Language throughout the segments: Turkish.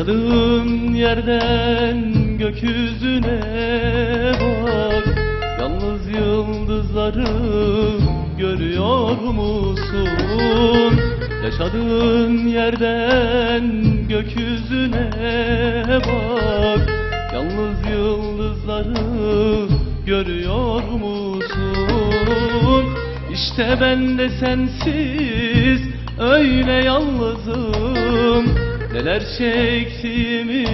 Yaşadığın yerden gökyüzüne bak Yalnız yıldızları görüyor musun? Yaşadığın yerden gökyüzüne bak Yalnız yıldızları görüyor musun? İşte ben de sensiz öyle yalnızım Neler çektiğimi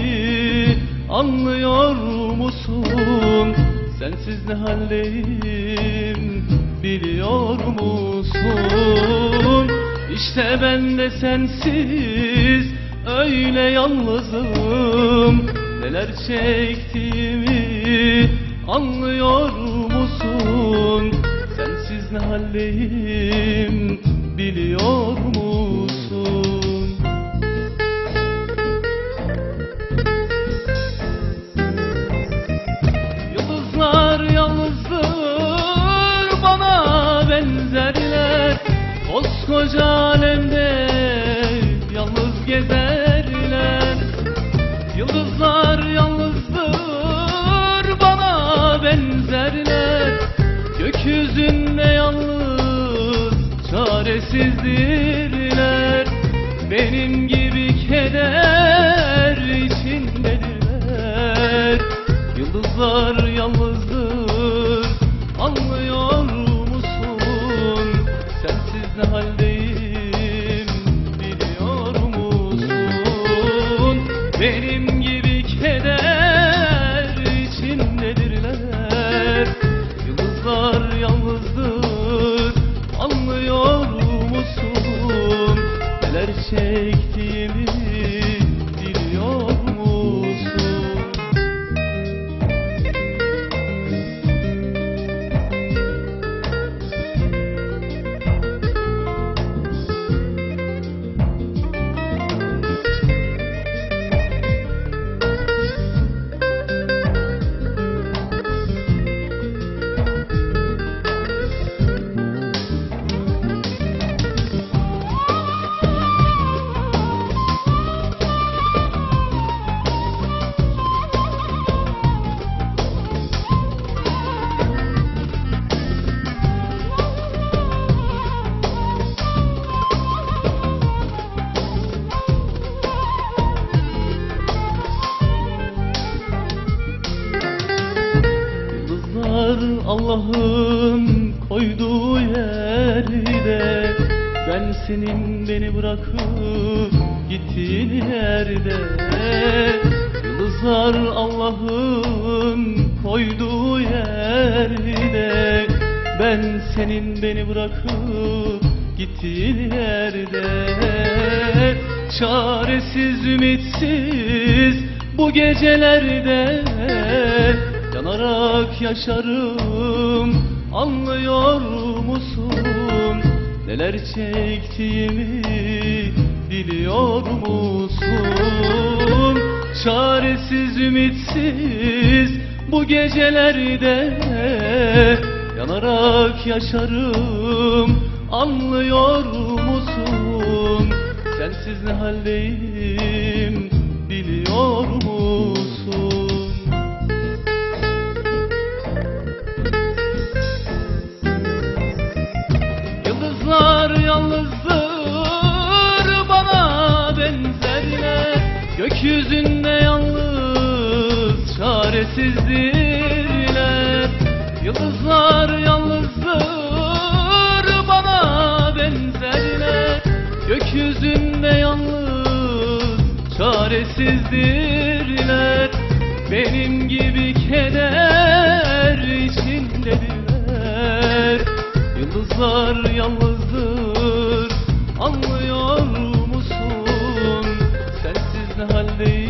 anlıyor musun? Sensiz ne haldeyim biliyor musun? İşte ben de sensiz öyle yalnızım Neler çektiğimi anlıyor musun? Sensiz ne haldeyim Koskoca alemde yalnız gezerler. Yıldızlar yalnızdır bana benzerler. Gökyüzünde yalnız çaresizdirler. Benim gibi keder içindedirler. Yıldızlar yalnızdır anlıyor Allah'ın koyduğu yerde Ben senin beni bırakıp gittiğin yerde Yıldızlar Allah'ın koyduğu yerde Ben senin beni bırakıp gittiğin yerde Çaresiz ümitsiz bu gecelerde Yanarak yaşarım anlıyor musun? Neler çektiğimi biliyor musun? Çaresiz ümitsiz bu gecelerde Yanarak yaşarım anlıyor musun? Sensiz ne haldeyim Gökyüzünde yalnız çaresizdirler. Yıldızlar yalnızdır bana benzerler. Gökyüzünde yalnız çaresizdirler. Benim gibi keder içindedirler Yıldızlar yalnızdır خلي